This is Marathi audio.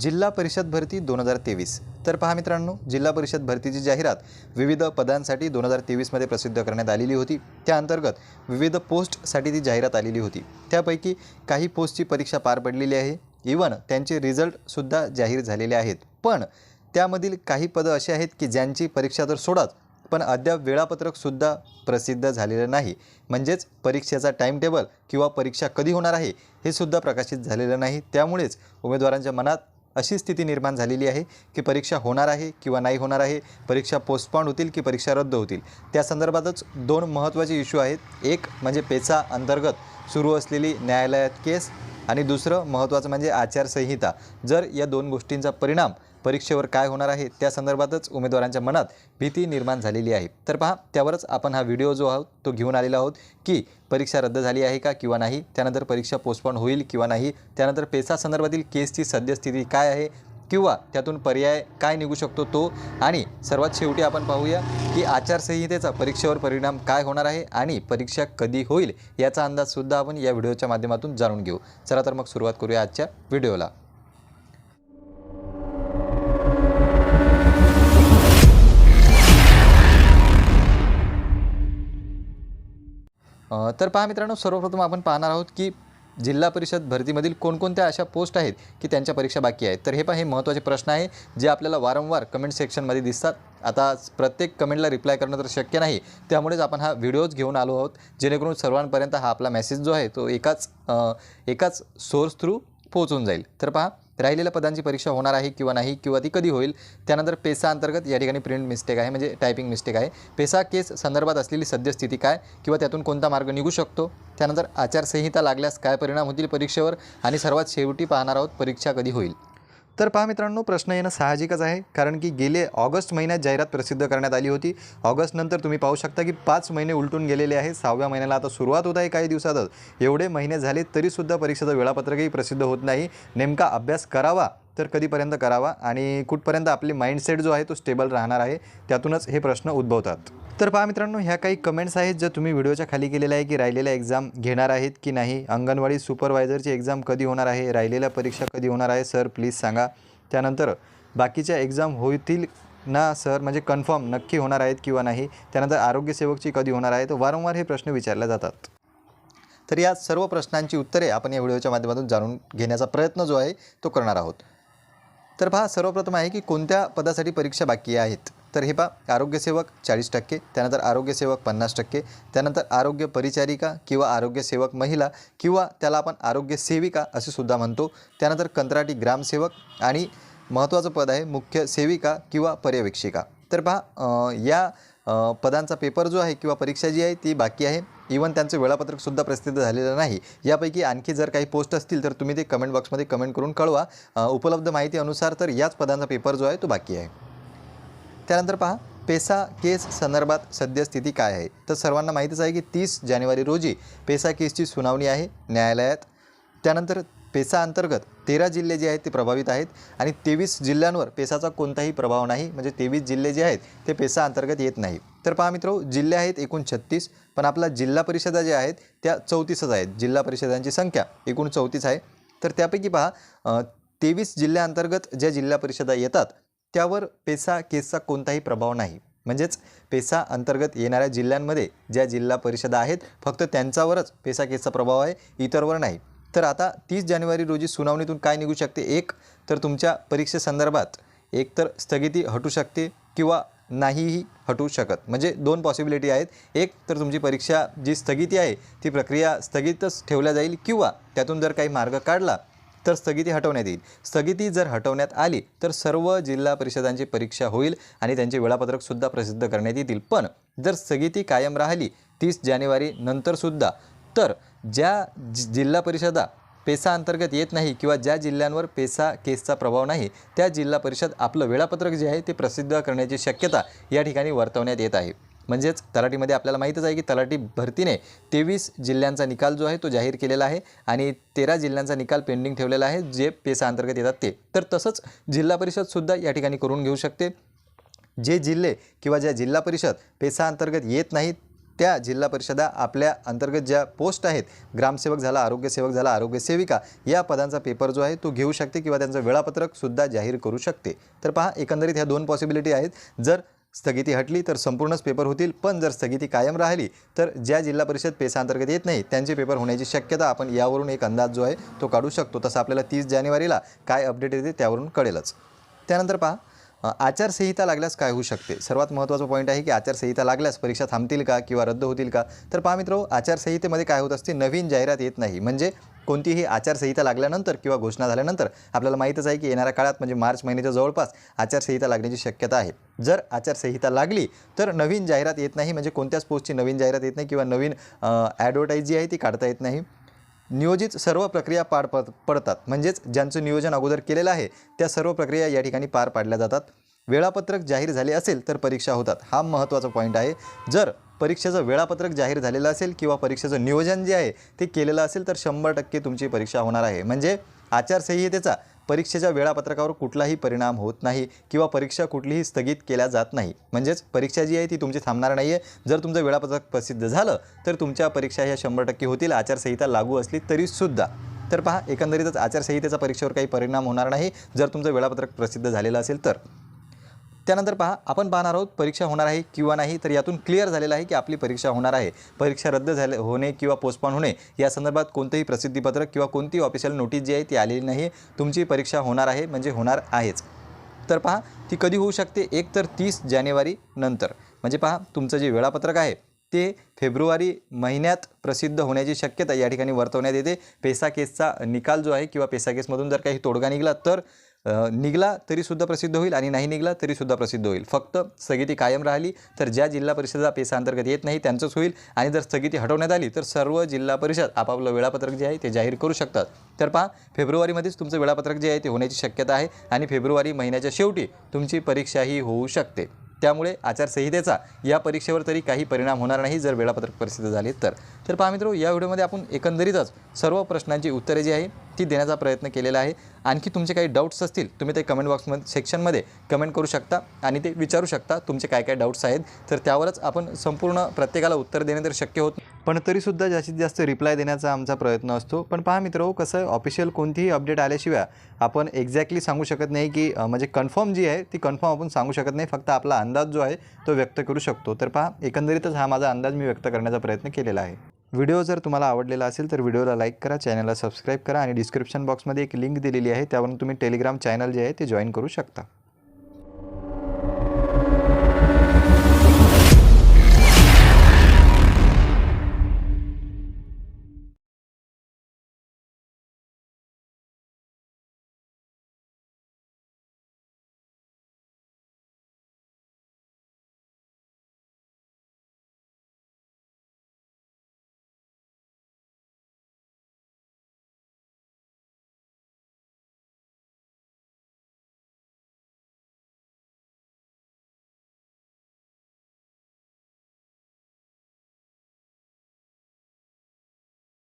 जिल्हा परिषद भरती दोन हजार तेवीस. तर पहा मित्रांनो जिल्हा परिषद भरतीची जाहिरात विविध पदांसाठी दोन हजार तेवीसमध्ये प्रसिद्ध करण्यात आलेली होती. त्या अंतर्गत विविध पोस्टसाठी ती जाहिरात आलेली होती. त्यापैकी काही पोस्टची परीक्षा पार पडलेली आहे. इवन त्यांचे रिझल्टसुद्धा जाहीर झालेले आहेत. पण त्यामधील काही पदं अशी आहेत की ज्यांची परीक्षा तर सोडाच पण अद्याप वेळापत्रकसुद्धा प्रसिद्ध झालेलं नाही. म्हणजेच परीक्षेचा टाईम टेबल किंवा परीक्षा कधी होणार आहे हे सुद्धा प्रकाशित झालेलं नाही. त्यामुळेच उमेदवारांच्या मनात अशी स्थिती निर्माण झालेली आहे की परीक्षा होणार आहे किंवा नाही होणार आहे परीक्षा पोस्टपॉन होतील की परीक्षा रद्द होतील? त्या संदर्भातच दोन महत्त्वाचे इश्यू आहेत. एक म्हणजे पेचा अंतर्गत सुरू असलेली न्यायालयात केस आणि दुसरं महत्त्वाचं म्हणजे आचारसंहिता. जर या दोन गोष्टींचा परिणाम परीक्षेवर काय होणार आहे त्या संदर्भातच उमेदवारांच्या मनात भीती निर्माण झालेली आहे. तर पहा त्यावरच आपण हा व्हिडिओ जो आहोत तो घेऊन आलेला आहोत की परीक्षा रद्द झाली आहे का किंवा नाही त्यानंतर परीक्षा पोस्टपॉन होईल किंवा नाही त्यानंतर पेसा संदर्भातील केसची सद्यस्थिती काय आहे किंवा त्यातून पर्याय काय निघू शकतो तो? आणि सर्वात शेवटी आपण पाहूया की आचारसंहितेचा परीक्षेवर परिणाम काय होणार आहे आणि परीक्षा कधी होईल याचा अंदाजसुद्धा आपण या व्हिडिओच्या माध्यमातून जाणून घेऊ. चला तर मग सुरुवात करूया आजच्या व्हिडिओला. तर पहा मित्रांनो सर्वप्रथम आपण पाहणार आहोत की जिल्हा परिषद भरतीमधील कोणकोणत्या अशा पोस्ट आहेत की त्यांच्या परीक्षा बाकी आहेत? तर हे पण हे महत्त्वाचे प्रश्न आहे जे आपल्याला वारंवार कमेंट सेक्शनमध्ये दिसतात. आता प्रत्येक कमेंटला रिप्लाय करणं तर शक्य नाही. त्यामुळेच आपण हा व्हिडिओज घेऊन आलो आहोत जेणेकरून सर्वांपर्यंत हा आपला मेसेज जो आहे तो एकाच एकाच सोर्स थ्रू पोहोचून जाईल. तर पहा राहिलेल्या पदांची परीक्षा होणार आहे किंवा नाही किंवा ती कधी होईल त्यानंतर पेसा अंतर्गत या ठिकाणी प्रिंट मिस्टेक आहे म्हणजे टायपिंग मिस्टेक आहे. पेसा केस संदर्भात असलेली सद्यस्थिती काय किंवा त्यातून कोणता मार्ग निघू शकतो? त्यानंतर आचारसंहिता लागल्यास काय परिणाम होतील परीक्षेवर? आणि सर्वात शेवटी पाहणार आहोत परीक्षा कधी होईल. तर पहा मित्रांनो प्रश्न येणं साहजिकच आहे कारण की गेले ऑगस्ट महिन्यात जाहिरात प्रसिद्ध करण्यात आली होती. ऑगस्टनंतर तुम्ही पाहू शकता की पाच महिने उलटून गेलेले आहे. सहाव्या महिन्याला आता सुरुवात होत आहे काही दिवसातच. एवढे महिने झाले तरीसुद्धा परीक्षेचं वेळापत्रकही प्रसिद्ध होत नाही. नेमका अभ्यास करावा तर कधीपर्यंत करावा आणि कुठपर्यंत आपली माइंडसेट जो आहे तो स्टेबल राहणार आहे त्यातूनच हे प्रश्न उद्भवतात. तर पहा मित्रांनो ह्या काही कमेंट्स आहेत ज्या तुम्ही व्हिडिओच्या खाली केलेल्या आहे की राहिलेल्या एक्झाम घेणार आहेत की नाही? अंगणवाडी सुपरवायझरची एक्झाम कधी होणार आहे? राहिलेल्या परीक्षा कधी होणार आहे? सर प्लीज सांगा. त्यानंतर बाकीच्या एक्झाम होतील ना सर म्हणजे कन्फर्म नक्की होणार आहेत किंवा नाही? त्यानंतर आरोग्यसेवकची कधी होणार आहे? तर वारंवार हे प्रश्न विचारले जातात. तर या सर्व प्रश्नांची उत्तरे आपण या व्हिडिओच्या माध्यमातून जाणून घेण्याचा प्रयत्न जो आहे तो करणार आहोत. तर पहा सर्वप्रथम आहे की कोणत्या पदासाठी परीक्षा बाकी आहेत? तर हे पहा आरोग्यसेवक चाळीस टक्के त्यानंतर आरोग्यसेवक पन्नास टक्के त्यानंतर आरोग्य परिचारिका किंवा आरोग्यसेवक महिला किंवा त्याला आपण आरोग्य सेविका असे सुद्धा म्हणतो. त्यानंतर कंत्राटी ग्रामसेवक आणि महत्त्वाचं पद आहे मुख्य सेविका किंवा पर्यवेक्षिका. तर पहा या पदांचा पेपर जो आहे किंवा परीक्षा जी आहे ती बाकी आहे. इवन त्यांचं वेळापत्रकसुद्धा प्रसिद्ध झालेलं नाही. यापैकी आणखी जर काही पोस्ट असतील तर तुम्ही ते कमेंट बॉक्समध्ये कमेंट करून कळवा. उपलब्ध माहितीनुसार तर याच पदांचा पेपर जो आहे तो बाकी आहे. त्यानंतर पहा पेसा केस संदर्भात सद्यस्थिती काय आहे? तर सर्वांना माहितीच आहे की तीस जानेवारी रोजी पेसा केसची सुनावणी आहे न्यायालयात. त्यानंतर पेसा अंतर्गत तेरा जिल्हे जे आहेत ते प्रभावित आहेत आणि तेवीस जिल्ह्यांवर पेसाचा कोणताही प्रभाव नाही. म्हणजे तेवीस जिल्हे जे आहेत ते पेसा अंतर्गत येत नाही. तर पहा मित्रो जिल्हे आहेत एकूण छत्तीस पण आपला जिल्हा परिषदा ज्या आहेत त्या चौतीसच आहेत. जिल्हा परिषदांची संख्या एकूण चौतीस आहे. तर त्यापैकी पहा तेवीस जिल्ह्याअंतर्गत ज्या जिल्हा परिषदा येतात त्यावर पेसा केसचा कोणताही प्रभाव नाही. म्हणजेच पेसा अंतर्गत येणाऱ्या जिल्ह्यांमध्ये ज्या जिल्हा परिषदा आहेत फक्त त्यांच्यावरच पेसा केसचा प्रभाव आहे इतरवर नाही. तर आता तीस जानेवारी रोजी सुनावणीतून काय निघू शकते? एक तर तुमच्या परीक्षेसंदर्भात एक तर स्थगिती हटू शकते किंवा नाहीही हटू शकत. म्हणजे दोन पॉसिबिलिटी आहेत. एक तर तुमची परीक्षा जी स्थगिती आहे ती प्रक्रिया स्थगितच ठेवल्या जाईल किंवा त्यातून जर काही मार्ग काढला तर स्थगिती हटवण्यात येईल. स्थगिती जर हटवण्यात आली तर सर्व जिल्हा परिषदांची परीक्षा होईल आणि त्यांचे वेळापत्रकसुद्धा प्रसिद्ध करण्यात येतील. पण जर स्थगिती कायम राहिली तीस जानेवारी नंतरसुद्धा तर ज्या जि जिल्हा परिषदा पेसा अंतर्गत येत नाही किंवा ज्या जिल्ह्यांवर पेसा केसचा प्रभाव नाही त्या जिल्हा परिषद आपलं वेळापत्रक जे आहे ते प्रसिद्ध करण्याची शक्यता या ठिकाणी वर्तवण्यात येत आहे. म्हणजेच तलाठीमध्ये आपल्याला माहीतच आहे की तलाठी भरतीने तेवीस जिल्ह्यांचा निकाल जो आहे तो जाहीर केलेला आहे आणि तेरा जिल्ह्यांचा निकाल पेंडिंग ठेवलेला आहे जे पेसा अंतर्गत येतात ते. तर तसंच जिल्हा परिषदसुद्धा या ठिकाणी करून घेऊ शकते. जे जिल्हे किंवा ज्या जिल्हा परिषद पेसा अंतर्गत येत नाहीत त्या जिल्हा परिषदा आपल्या अंतर्गत ज्या पोस्ट आहेत ग्रामसेवक झाला आरोग्यसेवक झाला आरोग्यसेविका या पदांचा पेपर जो आहे तो घेऊ शकते किंवा त्यांचं वेळापत्रकसुद्धा जाहीर करू शकते. तर पहा एकंदरीत ह्या दोन पॉसिबिलिटी आहेत. जर स्थगिती हटली तर संपूर्णच पेपर होतील. पण जर स्थगिती कायम राहिली तर ज्या जिल्हा परिषद पेसाअंतर्गत येत नाही त्यांचे पेपर होण्याची शक्यता आपण यावरून एक अंदाज जो आहे तो काढू शकतो. तसं आपल्याला तीस जानेवारीला काय अपडेट येते त्यावरून कळेलच. त्यानंतर पहा आचारसंहिता लागल्यास काय होऊ शकते? सर्वात महत्त्वाचा पॉईंट आहे की आचारसंहिता लागल्यास परीक्षा थांबतील का किंवा रद्द होतील का? तर पहा मित्रो आचारसंहितेमध्ये काय होत असते? नवीन जाहिरात येत नाही. म्हणजे कोणतीही आचारसंहिता लागल्यानंतर किंवा घोषणा झाल्यानंतर आपल्याला माहीतच आहे की येणाऱ्या काळात म्हणजे मार्च महिन्याच्या जवळपास आचारसंहिता लागण्याची शक्यता आहे. जर आचारसंहिता लागली तर नवीन जाहिरात येत नाही. म्हणजे कोणत्याच पोस्टची नवीन जाहिरात येत नाही किंवा नवीन ॲडव्हर्टाईज जी आहे ती काढता येत नाही. नियोजित सर्व प्रक्रिया पार पड पडतात. म्हणजेच ज्यांचं नियोजन अगोदर केलेलं आहे त्या सर्व प्रक्रिया या ठिकाणी पार पाडल्या जातात. वेळापत्रक जाहीर झाले असेल तर परीक्षा होतात. हा महत्त्वाचा पॉईंट आहे. जर परीक्षेचं वेळापत्रक जाहीर झालेलं असेल किंवा परीक्षेचं नियोजन जे आहे ते केलेलं असेल तर शंभर टक्के तुमची परीक्षा होणार आहे. म्हणजे आचारसंहितेचा परीक्षेच्या वेळापत्रकावर कुठलाही परिणाम होत नाही किंवा परीक्षा कुठलीही स्थगित केल्या जात नाही. म्हणजेच परीक्षा जी आहे ती तुमची थांबणार नाही आहे जर तुमचं वेळापत्रक प्रसिद्ध झालं तर तुमच्या परीक्षा ह्या शंभर टक्के होतील. आचारसंहिता लागू असली तरीसुद्धा तर पहा एकंदरीतच आचारसंहितेचा परीक्षेवर काही परिणाम होणार नाही. जर तुमचं वेळापत्रक प्रसिद्ध झालेलं असेल तर. त्यानंतर पहा आपण पाहणार आहोत परीक्षा होणार आहे किंवा नाही तर यातून क्लिअर झालेलं आहे की आपली परीक्षा होणार आहे. परीक्षा रद्द झाले होणे किंवा पोस्टपॉन होणे या संदर्भात कोणतंही प्रसिद्धीपत्रक किंवा कोणती ऑफिशियल नोटीस जी आहे ती आलेली नाही. तुमची परीक्षा होणार आहे म्हणजे होणार आहेच. तर पहा ती कधी होऊ शकते? एक तर तीस जानेवारी नंतर. म्हणजे पहा तुमचं जे वेळापत्रक आहे ते फेब्रुवारी महिन्यात प्रसिद्ध होण्याची शक्यता या ठिकाणी वर्तवण्यात येते. पेसा केसचा निकाल जो आहे किंवा पेसा केसमधून जर काही तोडगा निघाला तर निघला तरीसुद्धा प्रसिद्ध होईल आणि नाही निघला तरीसुद्धा प्रसिद्ध होईल. फक्त स्थगिती कायम राहिली तर ज्या जिल्हा परिषदा पेसा अंतर्गत येत नाही त्यांचंच होईल आणि जर स्थगिती हटवण्यात आली तर सर्व जिल्हा परिषद आपापलं वेळापत्रक जे आहे ते जाहीर करू शकतात. तर पहा फेब्रुवारीमध्येच तुमचं वेळापत्रक जे आहे ते होण्याची शक्यता आहे आणि फेब्रुवारी महिन्याच्या शेवटी तुमची परीक्षाही होऊ शकते. त्यामुळे आचारसंहितेचा या परीक्षेवर तरी काही परिणाम होणार नाही जर वेळापत्रक प्रसिद्ध झाले तर. तर पहा मित्र या व्हिडिओमध्ये आपण एकंदरीतच सर्व प्रश्नांची उत्तरे जी आहे ती देण्याचा प्रयत्न केलेला आहे. आणखी तुमचे काही डाऊट्स असतील तुम्ही ते कमेंट बॉक्समध्ये सेक्शनमध्ये कमेंट करू शकता आणि ते विचारू शकता तुमचे काय काय डाऊट्स आहेत. तर त्यावरच आपण संपूर्ण प्रत्येकाला उत्तर देणे तर शक्य होत पण तरीसुद्धा जास्तीत जास्त रिप्लाय देण्याचा आमचा प्रयत्न असतो. पण पहा मित्र कसं ऑफिशियल कोणतीही अपडेट आल्याशिवाय आपण एक्झॅक्टली सांगू शकत नाही की म्हणजे कन्फर्म जी आहे ती कन्फर्म आपण सांगू शकत नाही. फक्त आपला अंदाज जो आहे तो व्यक्त करू शकतो. तर पहा एकंदरीतच हा माझा अंदाज मी व्यक्त करण्याचा प्रयत्न केलेला आहे. व्हिडिओ जर तुम्हाला आवडलेला असेल तर व्हिडिओला लाईक करा चॅनलला सबस्क्राईब करा आणि डिस्क्रिप्शन बॉक्समध्ये एक लिंक दिलेली आहे त्यावरून तुम्ही टेलिग्राम चॅनल जे आहे ते जॉईन करू शकता.